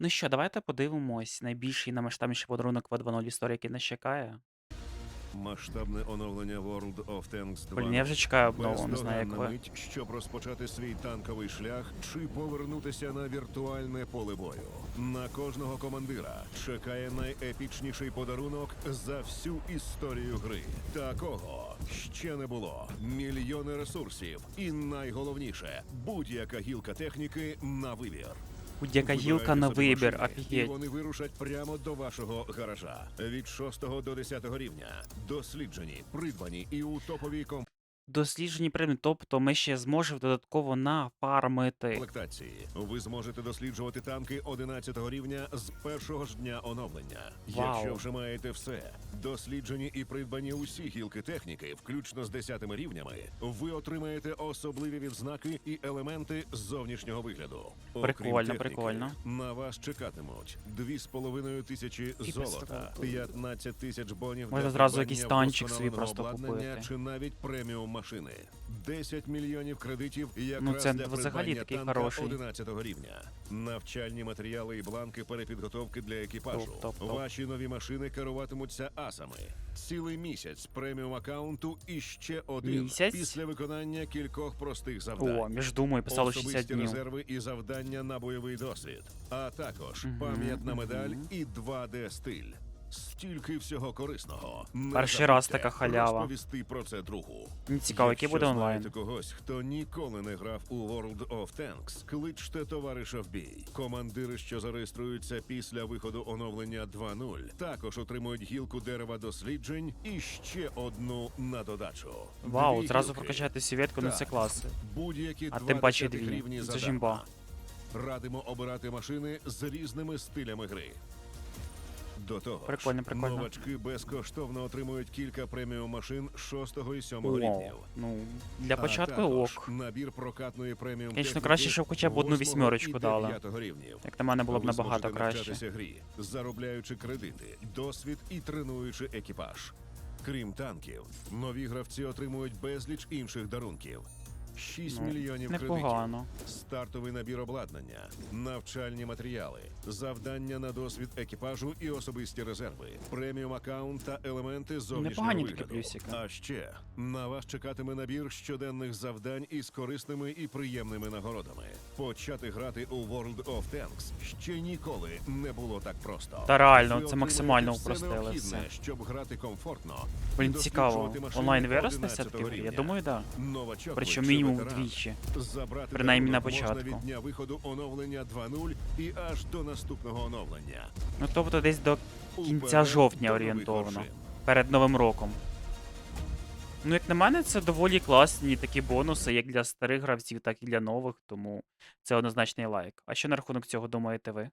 Ну що, давайте подивимось найбільший і наймасштабніший подарунок в 2.0 історії, який нас чекає. Масштабне оновлення World of Tanks 2. Блін, я вже чекаю обнову, не знаю, як Бездоганна ви. мить, щоб розпочати свій танковий шлях чи повернутися на віртуальне поле бою. На кожного командира чекає найепічніший подарунок за всю історію гри. Такого ще не було. Мільйони ресурсів, і найголовніше будь-яка гілка техніки на вибір. Будь-яка гілка на вибір, І офігеть. вони вирушать прямо до вашого гаража. Від 6 до 10 рівня. Досліджені, придбані і у топовій Досліджені предмети, тобто ми ще зможемо додатково нафармити. комплектації. Ви зможете досліджувати танки 11 рівня з першого ж дня оновлення. Вау. Якщо вже маєте все, досліджені і придбані усі гілки техніки, включно з 10 рівнями, ви отримаєте особливі відзнаки і елементи зовнішнього вигляду. Окрім Прикольно, техніки, прикольно. На вас чекатимуть 2,5 тисячі золота, просто- 15 тисяч бонів Можна зразу якийсь танчик собі вдосконаленого просто обладнання купити. чи навіть преміум машини. 10 мільйонів кредитів якраз Ну, це для взагалі такий танка хороший. 11 рівня. Навчальні матеріали і бланки перепідготовки для екіпажу. Топ, топ, топ. Ваші нові машини керуватимуться асами. Цілий місяць преміум аккаунту і ще один Місяць? після виконання кількох простих завдань. О, між думаю, писало 60 Особисті днів. резерви і завдання на бойовий досвід, а також Мгм, пам'ятна медаль і 2D стиль. Стільки всього корисного. Не Перший раз забудьте така халява. Розповісти про це другу. Мені цікаво, який Якщо буде онлайн. знаєте когось, хто ніколи не грав у World of Tanks, кличте товариша в бій. Командири, що зареєструються після виходу оновлення 2.0, також отримують гілку дерева досліджень і ще одну на додачу. Вау, Дві зразу гілки. прокачати сітку, ну це Так. класи. Будь-які А тим паче десятих дві. рівні Це задарма. жімба. Радимо обирати машини з різними стилями гри. До того Прикольно, ж, прикольно. новачки безкоштовно отримують кілька преміум машин 6 і 7 О, рівнів. ну, для А початку також ок. Набір прокатної преміум. Конечно, техніки краще, щоб хоча б одну вісьмерочку дали. рівнів. Як на мене було б набагато краще. грі, заробляючи кредити, досвід і тренуючи екіпаж. Крім танків, нові гравці отримують безліч інших дарунків. 6 Ну, мільйонів кредитів, Непогано. Стартовий набір обладнання, навчальні матеріали, завдання на досвід екіпажу і особисті резерви, преміум аккаунт та елементи зовнішнього Непогані такі вигляду. плюсики. А ще на вас чекатиме набір щоденних завдань із корисними і приємними нагородами. Почати грати у World of Tanks ще ніколи не було так просто. Та реально, Ви це отримаєте максимально все упростили необхідне, все. щоб грати комфортно. Блін, і цікаво. досліджувати машини Онлайн виросте 11-го все-таки? Я рівня. думаю, так. Да. Новачок Причому ви чи мінімум ветеран. вдвічі. Забрати Принаймні на дарунок початку. від дня виходу оновлення 2.0 і аж до наступного оновлення. Ну тобто десь до кінця жовтня орієнтовно. Перед Новим роком. Ну, як на мене, це доволі класні такі бонуси, як для старих гравців, так і для нових, тому це однозначний лайк. А що на рахунок цього думаєте ви?